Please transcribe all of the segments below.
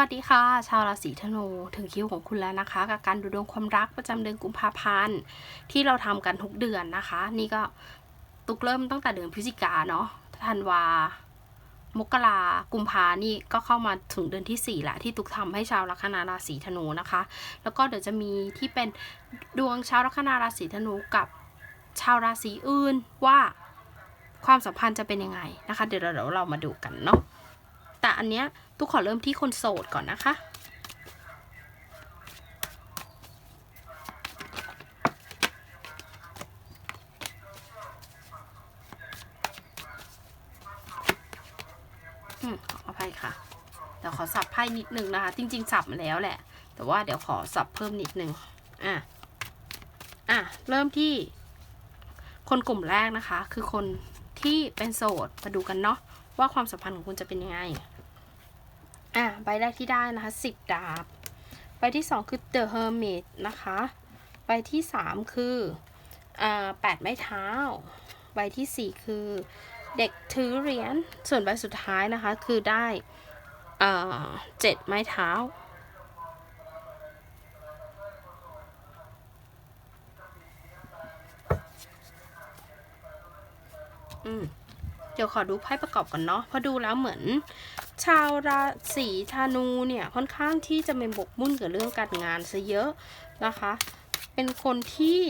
วัสดีค่ะ ชาวราศีธนูถึงคิวของคุณแล้วนะคะ กับการดูดวงความรักประจำเดือนกุมภาพันธ์ที่เราทำกันทุกเดือนนะคะ นี่ก็ตุกเริ่มตั้งแต่เดือนพฤศจิกาเนาะธันวามกรากุมภานี่ก็เข้ามาถึงเดือนที่4แหละ ที่ตุกทำให้ชาวลัคนาราศีธนูนะคะ แล้วก็เดี๋ยวจะมีที่เป็นดวงชาวลัคนาราศีธนูกับชาวราศีอื่นว่าความสัมพันธ์จะเป็นยังไงนะคะ เดี๋ยวเราเรามาดูกันเนาะ แต่อันเนี้ยตุกขอเริ่มที่คนโสดก่อนนะคะ อืมขออภัยค่ะ เดี๋ยวขอสับไพ่นิดนึงนะคะ จริง ๆ สับมาแล้วแหละ แต่ว่าเดี๋ยวขอสับเพิ่มนิดนึง อะ อะ เริ่มที่ คนกลุ่มแรกนะคะ คือคนที่เป็นโสด มาดูกันเนาะว่าความสัมพันธ์ของคุณจะเป็นยังไง อะใบแรกที่ได้นะคะสิบดาบ ใบที่สองคือ The Hermit นะคะ ใบที่สามคืออ่าแปดไม้เท้า ใบที่สี่คือเด็กถือเหรียญ ส่วนใบสุดท้ายนะคะคือได้เอ่อเจ็ดไม้เท้าอืม เดี๋ยวขอดูไพ่ประกอบก่อนเนาะเพราะดูแล้วเหมือน ชาวราศีธนูเนี่ยค่อนข้างที่จะเป็นบกมุ่นกับเรื่องการงานซะเยอะนะคะ เป็นคนที่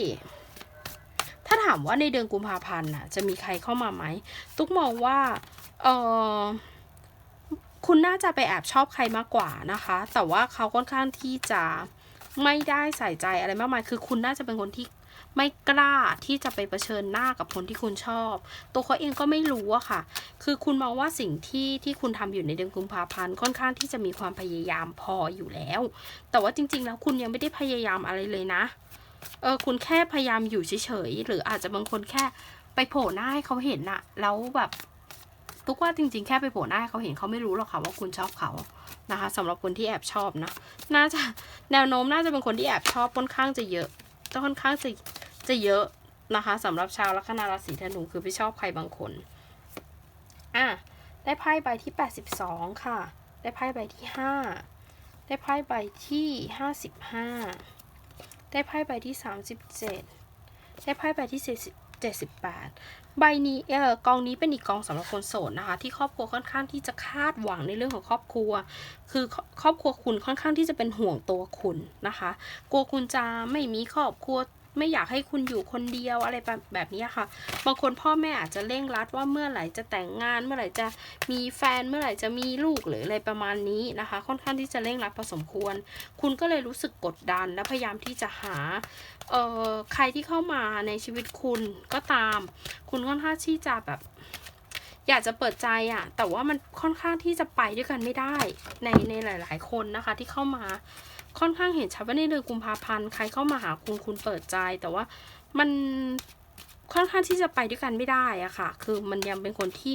ถ้าถามว่าในเดือนกุมภาพันธ์น่ะจะมีใครเข้ามาไหม ตุ๊กมองว่าเออคุณน่าจะไปแอบชอบใครมากกว่านะคะ แต่ว่าเขาค่อนข้างที่จะไม่ได้ใส่ใจอะไรมากมาย คือคุณน่าจะเป็นคนที่ ไม่กล้าที่จะไปเผชิญหน้ากับคนที่คุณชอบ ตัวเขาเองก็ไม่รู้อะค่ะ คือคุณมองว่าสิ่งที่ที่คุณทำอยู่ในเดือนกุมภาพันธ์ค่อนข้างที่จะมีความพยายามพออยู่แล้ว แต่ว่าจริง ๆ แล้วคุณยังไม่ได้พยายามอะไรเลยนะ เออคุณแค่พยายามอยู่เฉยๆหรืออาจจะบางคนแค่ไปโผล่หน้าให้เขาเห็นนะแล้วแบบทุกว่าจริงๆ แค่ไปโผล่หน้าให้เขาเห็นเขาไม่รู้หรอกค่ะว่าคุณชอบเขานะคะสำหรับคนที่แอบชอบนะน่าจะแนวโน้มน่าจะเป็นคนที่แอบชอบค่อนข้างจะเยอะจะค่อนข้างจะ จะเยอะนะคะสำหรับชาวลัคนาราศีธนูคือไปชอบใครบางคนอะได้ไพ่ใบที่ 82 ค่ะ ได้ไพ่ใบที่ 5 ได้ไพ่ใบที่ 55 ได้ไพ่ใบที่ 37 ได้ไพ่ใบที่78 ใบนี้เออกองนี้เป็นอีกกองสำหรับคนโสดนะคะ ที่ครอบครัวค่อนข้างที่จะคาดหวังในเรื่องของครอบครัว คือครอบครัวคุณค่อนข้างที่จะเป็นห่วงตัวคุณนะคะ กลัวคุณจะไม่มีครอบครัว ไม่อยากให้คุณอยู่คนเดียวอะไรแบบแบบนี้ค่ะ บางคนพ่อแม่อาจจะเร่งรัดว่าเมื่อไหร่จะแต่งงาน เมื่อไหร่จะมีแฟน เมื่อไหร่จะมีลูกหรืออะไรประมาณนี้นะคะ ค่อนข้างที่จะเร่งรัดพอสมควร คุณก็เลยรู้สึกกดดันและพยายามที่จะหาเอ่อใครที่เข้ามาในชีวิตคุณก็ตาม คุณค่อนข้างที่จะแบบอยากจะเปิดใจอะแต่ว่ามันค่อนข้างที่จะไปด้วยกันไม่ได้ในในหลาย ๆ คนนะคะที่เข้ามา ค่อนข้างเห็นชัดว่าในเดือนกุมภาพันธ์ใครเข้ามาหาคุณคุณเปิดใจ แต่ว่ามันค่อนข้างที่จะไปด้วยกันไม่ได้อะค่ะ คือมันยังเป็นคนที่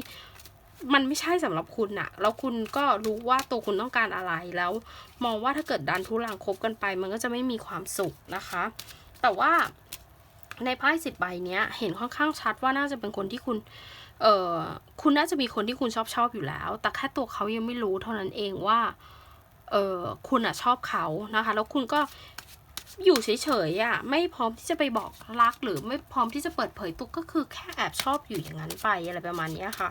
มันไม่ใช่สำหรับคุณอะแล้วคุณก็รู้ว่าตัวคุณต้องการอะไรแล้ว มองว่าถ้าเกิดดันทุลังคบกันไป มันก็จะไม่มีความสุขนะคะ แต่ว่าในไพ่สิบใบเนี้ย เห็นค่อนข้างชัดว่าน่าจะเป็นคนที่คุณ เออคุณน่าจะมีคนที่คุณชอบชอบอยู่แล้ว แต่แค่ตัวเขายังไม่รู้เท่านั้นเองว่า เออคุณอะชอบเขานะคะ แล้วคุณก็อยู่เฉยๆอะไม่พร้อมที่จะไปบอกรักหรือไม่พร้อมที่จะเปิดเผยตุกก็คือแค่แอบชอบอยู่อย่างนั้นไปอะไรประมาณนี้ค่ะ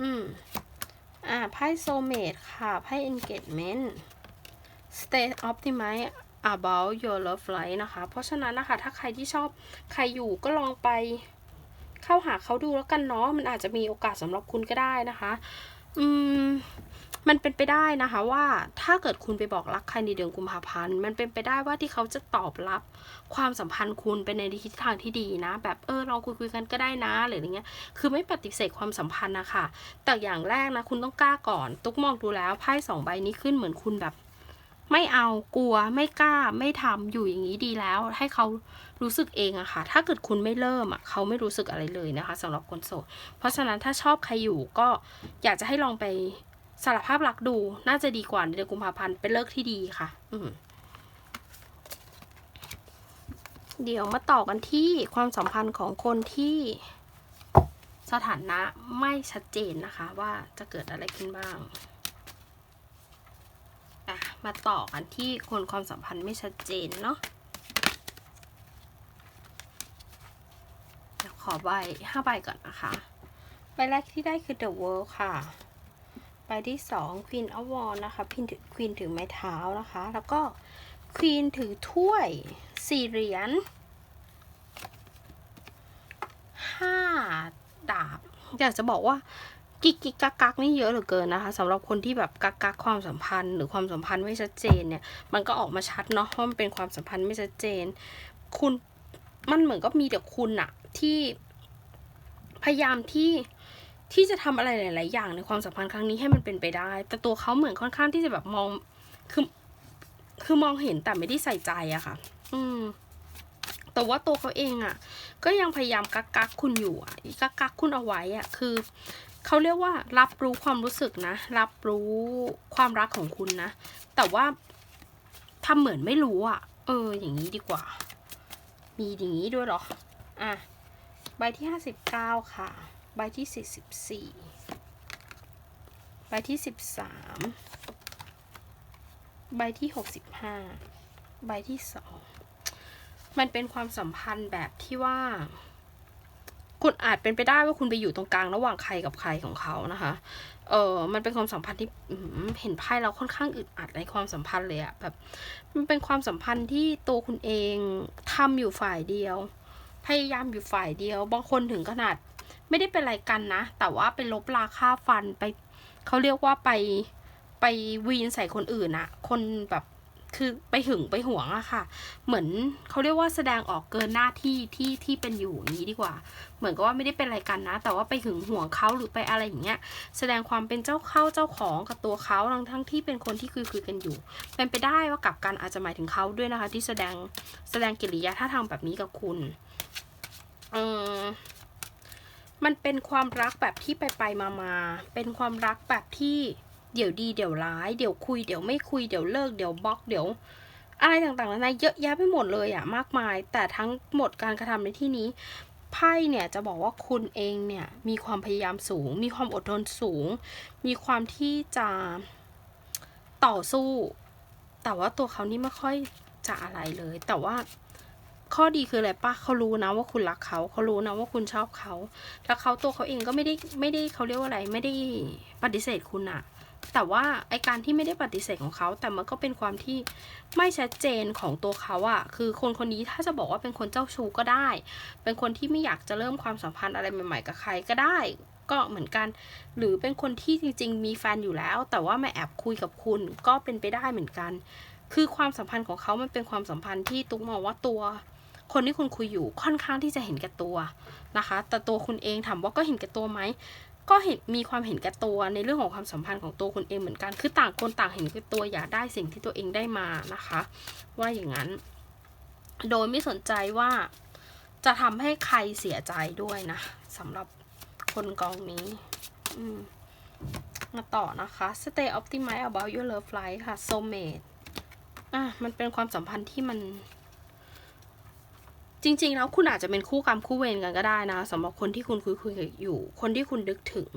อืมอ่าไพ่โซเมดค่ะไพ่ engagement stay optimized about your love life นะคะ เพราะฉะนั้นนะคะ ถ้าใครที่ชอบใครอยู่ก็ลองไปเข้าหาเขาดูแล้วกันเนาะมันอาจจะมีโอกาสสำหรับคุณก็ได้นะคะ อืม มันเป็นไปได้นะคะว่าถ้าเกิดคุณไปบอกรักใครในเดือนกุมภาพันธ์ มันเป็นไปได้ว่าที่เขาจะตอบรับความสัมพันธ์คุณไปในทิศทางที่ดีนะ แบบเออเราคุยคุยกันก็ได้นะหรืออย่างเงี้ย คือไม่ปฏิเสธความสัมพันธ์นะคะแต่อย่างแรกนะคุณต้องกล้าก่อน ตุ๊กมองดูแล้วไพ่สองใบนี้ขึ้นเหมือนคุณแบบไม่เอากลัวไม่กล้าไม่ทำอยู่อย่างนี้ดีแล้ว ให้เขารู้สึกเองอะค่ะ ถ้าเกิดคุณไม่เริ่มอะเขาไม่รู้สึกอะไรเลยนะคะสำหรับคนโสดเพราะฉะนั้นถ้าชอบใครอยู่ก็อยากจะให้ลองไป สารภาพรักดูน่าจะดีกว่าในเดือนกุมภาพันธ์เป็นเลิกที่ดีค่ะ อืมเดี๋ยวมาต่อกันที่ความสัมพันธ์ของคนที่สถานะไม่ชัดเจนนะคะ ว่าจะเกิดอะไรขึ้นบ้างอะมาต่อกันที่คนความสัมพันธ์ไม่ชัดเจนเนาะเดี๋ยวขอใบห้าใบก่อนนะคะ ใบแรกที่ได้คือ The World ค่ะ ใบที่สอง Queen of w a r นะคะ Queen ถือ Queen ถือไม้เท้านะคะ แล้วก็ Queen ถือถ้วยสี่เหรียญห้าดาบ อยากจะบอกว่ากิกกิกกักกักนี่เยอะเหลือเกินนะคะสำหรับคนที่แบบกักกักความสัมพันธ์ หรือความสัมพันธ์ไม่ชัดเจนเนี่ย มันก็ออกมาชัดเนาะว่ามันเป็นความสัมพันธ์ไม่ชัดเจน คุณมันเหมือนก็มีแต่คุณอะที่พยายามที่ ที่จะทำอะไรหลาย ๆ อย่างในความสัมพันธ์ครั้งนี้ให้มันเป็นไปได้ แต่ตัวเขาเหมือนค่อนข้างที่จะแบบมอง คือ คือมองเห็นแต่ไม่ได้ใส่ใจอะค่ะ อืม แต่ว่าตัวเขาเองอะก็ยังพยายามกักกักคุณอยู่อะกักกักคุณเอาไว้อะคือเขาเรียกว่ารับรู้ความรู้สึกนะ รับรู้ความรักของคุณนะ แต่ว่าทำเหมือนไม่รู้อะเออ อย่างนี้ดีกว่า มีอย่างนี้ด้วยหรอ อะ ใบที่ห้าสิบเก้าค่ะ ใบที่สี่สิบสี่ใบที่สิบสามใบที่หกสิบห้าใบที่สองมันเป็นความสัมพันธ์แบบที่ว่า คุณอาจเป็นไปได้ว่าคุณไปอยู่ตรงกลางระหว่างใครกับใครของเขานะคะ เออมันเป็นความสัมพันธ์ที่เห็นไพ่เราค่อนข้างอึดอัดในความสัมพันธ์เลยอะแบบ มันเป็นความสัมพันธ์ที่ตัวคุณเองทำอยู่ฝ่ายเดียว พยายามอยู่ฝ่ายเดียว บางคนถึงขนาด ไม่ได้เป็นอะไรกันนะ แต่ว่าไปลบราค่าฟันไปเขาเรียกว่าไปไปวีนใส่คนอื่นอะคนแบบคือไปหึงไปหวงอะค่ะ เหมือนเขาเรียกว่าแสดงออกเกินหน้าที่ที่ที่เป็นอยู่นี้ดีกว่า เหมือนกับว่าไม่ได้เป็นอะไรกันนะ แต่ว่าไปหึงหวงเขาหรือไปอะไรอย่างเงี้ย แสดงความเป็นเจ้าเข้าเจ้าของกับตัวเขาทั้งทั้งที่เป็นคนที่คุยคุยกันอยู่ เป็นไปได้ว่ากับกันอาจจะหมายถึงเขาด้วยนะคะ ที่แสดงแสดงกิริยาท่าทางแบบนี้กับคุณ เออ มันเป็นความรักแบบที่ไปไปมามา เป็นความรักแบบที่เดี๋ยวดีเดี๋ยวร้าย เดี๋ยวคุยเดี๋ยวไม่คุยเดี๋ยวเลิกเดี๋ยวบล็อกเดี๋ยว อะไรต่างๆนานาเยอะแยะไปหมดเลยอะมากมาย แต่ทั้งหมดการกระทำในที่นี้ไพ่เนี่ยจะบอกว่าคุณเองเนี่ยมีความพยายามสูง มีความอดทนสูง มีความที่จะต่อสู้ แต่ว่าตัวเขานี่ไม่ค่อยจะอะไรเลย แต่ว่า ข้อดีคืออะไรปะเขารู้นะว่าคุณรักเขาเขารู้นะว่าคุณชอบเขาแล้วเขาตัวเขาเองก็ไม่ได้ไม่ได้เขาเรียกว่าอะไรไม่ได้ปฏิเสธคุณอะแต่ว่าไอการที่ไม่ได้ปฏิเสธของเขา แต่มันก็เป็นความที่ไม่ชัดเจนของตัวเขาอะคือคนคนนี้ถ้าจะบอกว่าเป็นคนเจ้าชู้ก็ได้ เป็นคนที่ไม่อยากจะเริ่มความสัมพันธ์อะไรใหม่ๆกับใครก็ได้ ก็เหมือนกัน หรือเป็นคนที่จริง ๆ มีแฟนอยู่แล้ว แต่ว่ามาแอบคุยกับคุณก็เป็นไปได้เหมือนกัน คือความสัมพันธ์ของเขามันเป็นความสัมพันธ์ที่ตุ๊กมองว่าตัว คนที่คุณคุยอยู่ค่อนข้างที่จะเห็นแก่ตัวนะคะ แต่ตัวคุณเองถามว่าก็เห็นแก่ตัวไหมก็เห็นมีความเห็นแก่ตัวในเรื่องของความสัมพันธ์ของตัวคุณเองเหมือนกัน คือต่างคนต่างเห็นแก่ตัวอยากได้สิ่งที่ตัวเองได้มานะคะ ว่าอย่างนั้น โดยไม่สนใจว่าจะทำให้ใครเสียใจด้วยนะสำหรับคนกองนี้ อืมมาต่อนะคะ stay optimize about your love life ค่ะ soulmate อะ มันเป็นความสัมพันธ์ที่มัน จริง ๆ แล้วคุณอาจจะเป็นคู่กรรมคู่เวรกันก็ได้นะสำหรับคนที่คุณคุยคุยอยู่ คนที่คุณนึกถึง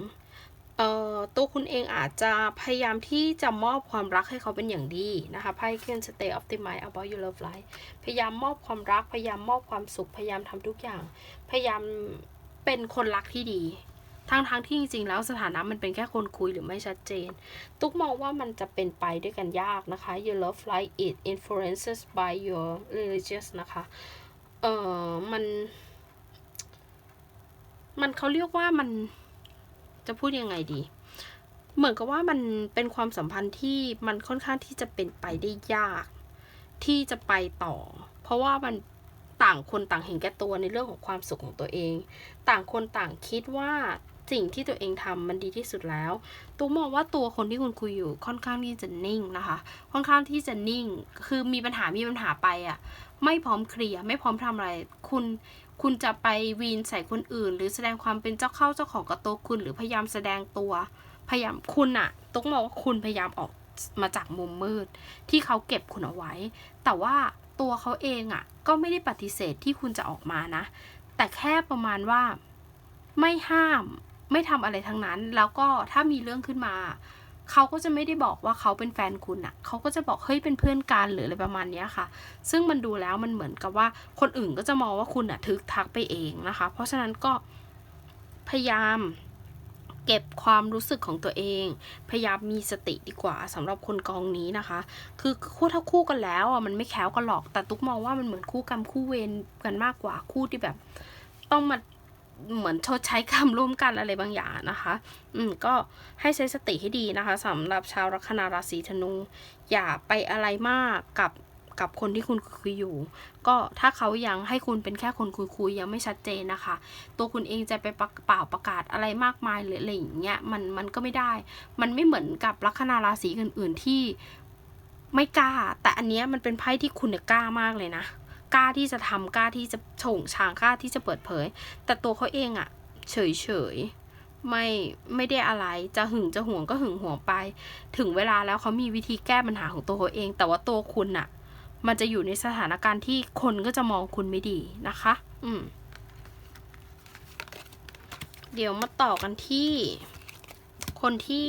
เอ่อตัวคุณเองอาจจะพยายามที่จะมอบความรักให้เขาเป็นอย่างดีนะคะไพ่เคน stay optimize about your love life พยายามมอบความรัก พยายามมอบความสุข พยายามทำทุกอย่าง พยายามเป็นคนรักที่ดี ทั้งทงๆที่จริงๆ แล้วสถานะมันเป็นแค่คนคุยหรือไม่ชัดเจน ตุ๊กมองว่ามันจะเป็นไปด้วยกันยากนะคะ your love life it influences by your religious นะคะ เออมัน มันเขาเรียกว่ามันจะพูดยังไงดี เหมือนกับว่ามันเป็นความสัมพันธ์ที่มันค่อนข้างที่จะเป็นไปได้ยาก ที่จะไปต่อ เพราะว่ามันต่างคนต่างเห็นแก่ตัวในเรื่องของความสุขของตัวเอง ต่างคนต่างคิดว่าสิ่งที่ตัวเองทำมันดีที่สุดแล้ว ตูมองว่าตัวคนที่คุณคุยอยู่ค่อนข้างที่จะนิ่งนะคะ ค่อนข้างที่จะนิ่ง คือมีปัญหามีปัญหาไปอะ ไม่พร้อมเคลียร์ไม่พร้อมทำอะไร คุณคุณจะไปวีนใส่คนอื่น หรือแสดงความเป็นเจ้าเข้าเจ้าของกับตัวคุณ หรือพยายามแสดงตัวพยายามคุณอะต้องมองว่าคุณพยายามออกมาจากมุมมืด ที่เขาเก็บคุณเอาไว้ แต่ว่าตัวเขาเองอะก็ไม่ได้ปฏิเสธที่คุณจะออกมานะ แต่แค่ประมาณว่าไม่ห้ามไม่ทำอะไรทั้งนั้น แล้วก็ถ้ามีเรื่องขึ้นมา เขาก็จะไม่ได้บอกว่าเขาเป็นแฟนคุณอะเขาก็จะบอกเฮ้ยเป็นเพื่อนกันหรืออะไรประมาณเนี้ยค่ะ ซึ่งมันดูแล้วมันเหมือนกับว่าคนอื่นก็จะมองว่าคุณอะทึกทักไปเองนะคะ เพราะฉะนั้นก็พยายามเก็บความรู้สึกของตัวเอง พยายามมีสติดีกว่าสำหรับคนกองนี้นะคะ คือคู่ถ้าคู่กันแล้วอะมันไม่แค้วกันหรอกแต่ตุ๊กมองว่ามันเหมือนคู่กรรมคู่เวรกันมากกว่าคู่ที่แบบ ต้องมา เหมือนชดใช้กรรมร่วมกันอะไรบางอย่างนะคะ อืมก็ให้ใช้สติให้ดีนะคะสำหรับชาวลัคนาราศีธนู อย่าไปอะไรมากกับกับคนที่คุณคุยอยู่ ก็ถ้าเขายังให้คุณเป็นแค่คนคุยคุยๆยังไม่ชัดเจนนะคะ ตัวคุณเองจะไปปะเปล่าประกาศอะไรมากมายหรืออะไรอย่างเงี้ยมันมันก็ไม่ได้ มันไม่เหมือนกับลัคนาราศีอื่น ๆที่ไม่กล้า แต่อันเนี้ยมันเป็นไพ่ที่คุณกล้ามากเลยนะ กล้าที่จะทำกล้าที่จะโฉงฉางกล้าที่จะเปิดเผย แต่ตัวเขาเองอะเฉยเฉยไม่ไม่ได้อะไรจะหึงจะห่วงก็หึงห่วงไป ถึงเวลาแล้วเขามีวิธีแก้ปัญหาของตัวเขาเอง แต่ว่าตัวคุณอะมันจะอยู่ในสถานการณ์ที่คนก็จะมองคุณไม่ดีนะคะ อืม เดี๋ยวมาต่อกันที่ คนที่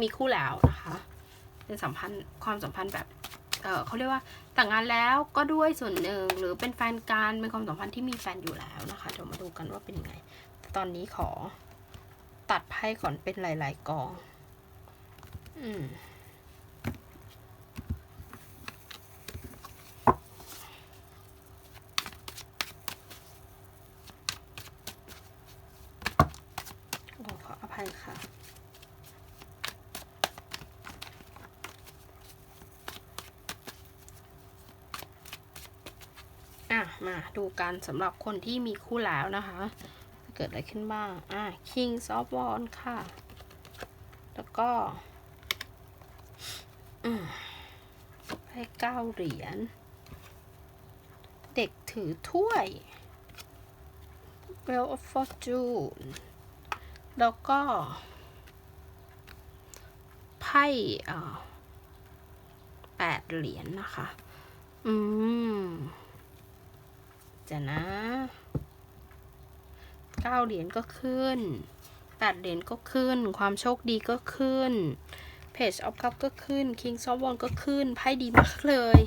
มีคู่แล้วนะคะเป็นสัมพันธ์ความสัมพันธ์แบบ เขาเรียกว่าแต่งงานแล้วก็ด้วยส่วนหนึ่งหรือเป็นแฟนกันเป็นความสัมพันธ์ที่มีแฟนอยู่แล้วนะคะเดี๋ยวมาดูกันว่าเป็นยังไง ตอนนี้ขอตัดไพ่ก่อนเป็นหลาย ๆกอง อืม โอ้ขออภัยค่ะ อะ มาดู กันสำหรับคนที่มีคู่แล้วนะคะ เกิดอะไรขึ้นบ้าง อะ King of w a n d ค่ะ แล้วก็ให้เก้าเหรียญ เด็กถือถ้วย Wheel of Fortune แล้วก็ ไพ่อ่าแปดเหรียญนะคะ อืม จะนะเก้าเหรียญก็ขึ้นแปดเหรียญก็ขึ้น ความโชคดีก็ขึ้น Page of Cup ก็ขึ้น King of w a n d ก็ขึ้นไพ่ดีมากเลย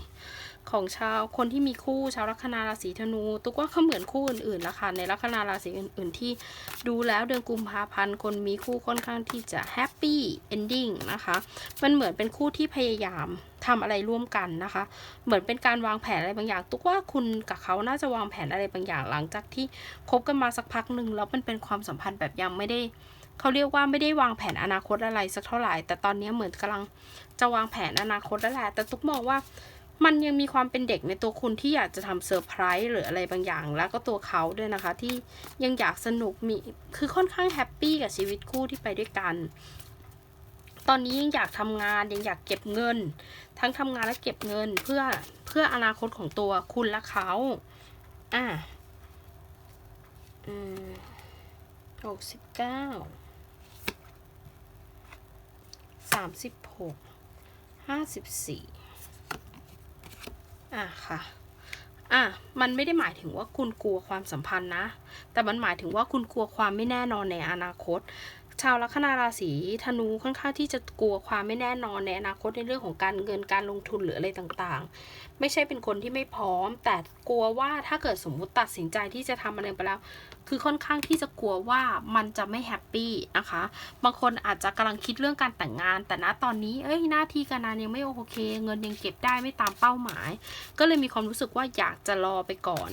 ของชาวคนที่มีคู่ชาวลัคนาราศีธนู ตุ๊กว่าเขาเหมือนคู่อื่นๆละค่ะในลัคนาราศีอื่น ๆ ที่ดูแล้วเดือนกุมภาพันธ์คนมีคู่ค่อนข้างที่จะแฮปปี้เอนดิ้งนะคะมันเหมือนเป็นคู่ที่พยายามทำอะไรร่วมกันนะคะ เหมือนเป็นการวางแผนอะไรบางอย่าง ตุ๊กว่าคุณกับเขาน่าจะวางแผนอะไรบางอย่างหลังจากที่คบกันมาสักพักหนึ่งแล้วมันเป็นความสัมพันธ์แบบยังไม่ได้เขาเรียกว่าไม่ได้วางแผนอนาคตอะไรสักเท่าไหร่ แต่ตอนนี้เหมือนกำลังจะวางแผนอนาคตแล้วแหละแต่ตุ๊กมองว่า มันยังมีความเป็นเด็กในตัวคุณที่อยากจะทำเซอร์ไพรส์หรืออะไรบางอย่าง แล้วก็ตัวเขาด้วยนะคะ ที่ยังอยากสนุกมีคือค่อนข้างแฮปปี้กับชีวิตคู่ที่ไปด้วยกัน ตอนนี้ยังอยากทำงานยังอยากเก็บเงิน ทั้งทำงานและเก็บเงินเพื่อเพื่ออนาคตของตัวคุณและเขาอะอืมหกสิบเก้าสามสิบหกห้าสิบสี่ อะค่ะอะมันไม่ได้หมายถึงว่าคุณกลัวความสัมพันธ์นะ แต่มันหมายถึงว่าคุณกลัวความไม่แน่นอนในอนาคต ชาวลัคนาราศีธนูค่อนข้างที่จะกลัวความไม่แน่นอนในอนาคตในเรื่องของการเงินการลงทุนหรืออะไรต่างๆ ไม่ใช่เป็นคนที่ไม่พร้อม แต่กลัวว่าถ้าเกิดสมมุติตัดสินใจที่จะทำอะไรไปแล้ว คือค่อนข้างที่จะกลัวว่ามันจะไม่แฮปปี้นะคะ บางคนอาจจะกำลังคิดเรื่องการแต่งงาน แต่ณตอนนี้เอ้ยหน้าที่การงานยังไม่โอเค เงินยังเก็บได้ไม่ตามเป้าหมาย ก็เลยมีความรู้สึกว่าอยากจะรอไปก่อน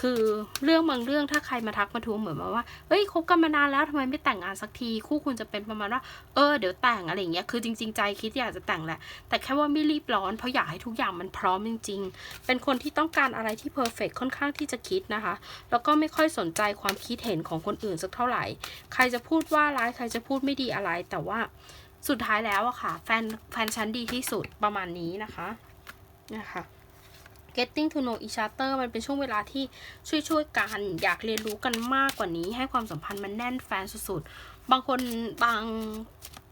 คือเรื่องบางเรื่องถ้าใครมาทักมาทวงเหมือนมาว่าเอ้ยคบกันมานานแล้วทำไมไม่แต่งงานสักที คู่คุณจะเป็นประมาณว่า เออเดี๋ยวแต่งอะไรอย่างเงี้ยคือจริง ๆ ใจคิดอยากจะแต่งแหละแต่แค่ว่าไม่รีบร้อนเพราะอยากให้ทุกอย่างมันพร้อมจริงๆเป็นคนที่ต้องการอะไรที่เพอร์เฟกค่อนข้างที่จะคิดนะคะ แล้วก็ไม่ค่อยสนใจความคิดเห็นของคนอื่นสักเท่าไหร่ ใครจะพูดว่าร้ายใครจะพูดไม่ดีอะไร แต่ว่าสุดท้ายแล้วอะค่ะ แฟนแฟนฉันดีที่สุดประมาณนี้นะคะนะคะ getting to know each other มันเป็นช่วงเวลาที่ช่วยๆกัน อยากเรียนรู้กันมากกว่านี้ ให้ความสัมพันธ์มันแน่นแฟนสุดๆ บางคนบาง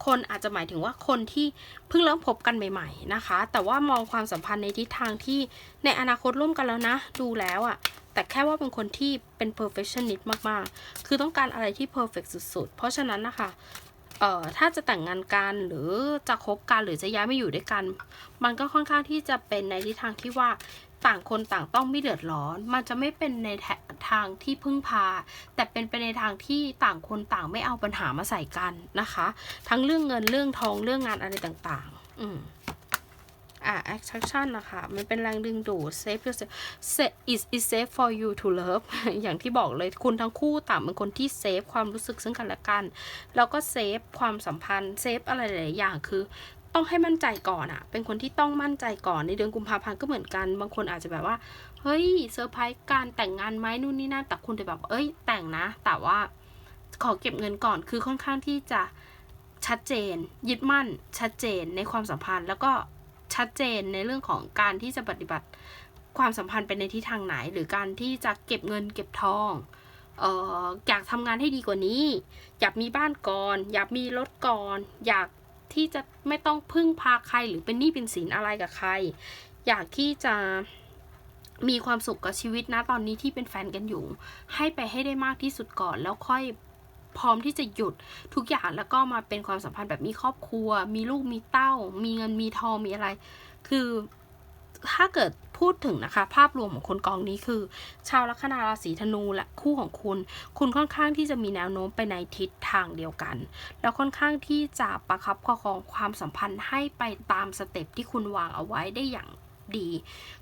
คนอาจจะหมายถึงว่าคนที่เพิ่งเริ่มพบกันใหม่ ๆนะคะ แต่ว่ามองความสัมพันธ์ในทิศทางที่ในอนาคตร่วมกันแล้วนะ ดูแล้วอะแต่แค่ว่าเป็นคนที่เป็น perfectionist มากๆ คือต้องการอะไรที่ perfect สุดๆ เพราะฉะนั้นนะคะเอ่อถ้าจะแต่งงานกันหรือจะคบกันหรือจะย้ายมาอยู่ด้วยกัน มันก็ค่อนข้างที่จะเป็นในทิศทางที่ว่า ต่างคนต่างต้องไม่เดือดร้อน มันจะไม่เป็นในทางที่พึ่งพา แต่เป็นไปในทางที่ต่างคนต่างไม่เอาปัญหามาใส่กันนะคะ ทั้งเรื่องเงินเรื่องทองเรื่องงานอะไรต่างๆ อืมอะ attraction นะคะ มันเป็นแรงดึงดูด safe is is safe for you to love อย่างที่บอกเลยคุณทั้งคู่ต่างเป็นคนที่เซฟความรู้สึกซึ่งกันและกัน แล้วก็เซฟความสัมพันธ์เซฟอะไรหลายอย่างคือ ต้องให้มั่นใจก่อนอะเป็นคนที่ต้องมั่นใจก่อนในเดือนกุมภาพันธ์ก็เหมือนกัน บางคนอาจจะแบบว่า เฮ้ยเซอร์ไพรส์การแต่งงานไหมนู่นนี่นั่น แต่คุณจะแบบ เอ้ย แต่งนะ แต่ว่าขอเก็บเงินก่อน คือค่อนข้างที่จะชัดเจน ยึดมั่น ชัดเจนในความสัมพันธ์ แล้วก็ชัดเจนในเรื่องของการที่จะปฏิบัติความสัมพันธ์ไปในทิศทางไหน หรือการที่จะเก็บเงินเก็บทองเอ่ออยากทำงานให้ดีกว่านี้ อยากมีบ้านก่อน อยากมีรถก่อน อยาก ที่จะไม่ต้องพึ่งพาใครหรือเป็นหนี้เป็นสินอะไรกับใคร อยากที่จะมีความสุขกับชีวิตนะตอนนี้ที่เป็นแฟนกันอยู่ ให้ไปให้ได้มากที่สุดก่อนแล้วค่อยพร้อมที่จะหยุดทุกอย่างแล้วก็มาเป็นความสัมพันธ์แบบมีครอบครัว มีลูกมีเต้า มีเงินมีทองมีอะไร คือ ถ้าเกิดพูดถึงนะคะ ภาพรวมของคนกองนี้คือ ชาวลัคนาราศีธนูและคู่ของคุณ คุณค่อนข้างที่จะมีแนวโน้มไปในทิศทางเดียวกัน แล้วค่อนข้างที่จะประคับประคองความสัมพันธ์ให้ไปตามสเต็ปที่คุณวางเอาไว้ได้อย่างดี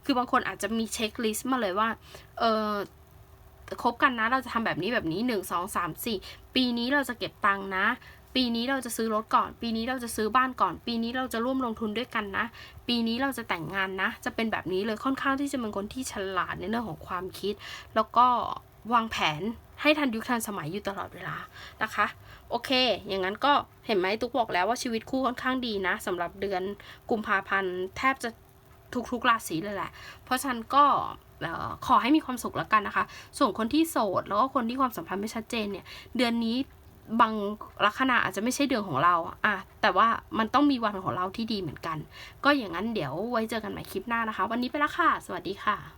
คือบางคนอาจจะมีเช็คลิสต์มาเลยว่า เออคบกันนะ เราจะทำแบบนี้แบบนี้หนึ่งสองสามสี่ปีนี้เราจะเก็บตังค์นะ ปีนี้เราจะซื้อรถก่อน ปีนี้เราจะซื้อบ้านก่อน ปีนี้เราจะร่วมลงทุนด้วยกันนะ ปีนี้เราจะแต่งงานนะ จะเป็นแบบนี้เลยค่อนข้างที่จะเป็นคนที่ฉลาดในเรื่องของความคิด แล้วก็วางแผนให้ทันยุคทันสมัยอยู่ตลอดเวลานะคะ โอเค อย่างนั้นก็เห็นไหมตุ๊กบอกแล้วว่าชีวิตคู่ค่อนข้างดีนะสำหรับเดือนกุมภาพันธ์แทบจะทุกๆราศีเลยแหละ เพราะฉันก็ขอให้มีความสุขแล้วกันนะคะ ส่วนคนที่โสด แล้วก็คนที่ความสัมพันธ์ไม่ชัดเจนเนี่ย เดือนนี้ บางลัคนาอาจจะไม่ใช่เดือนของเราอะแต่ว่ามันต้องมีวันของเราที่ดีเหมือนกัน ก็อย่างนั้นเดี๋ยวไว้เจอกันใหม่คลิปหน้านะคะ วันนี้ไปละค่ะ สวัสดีค่ะ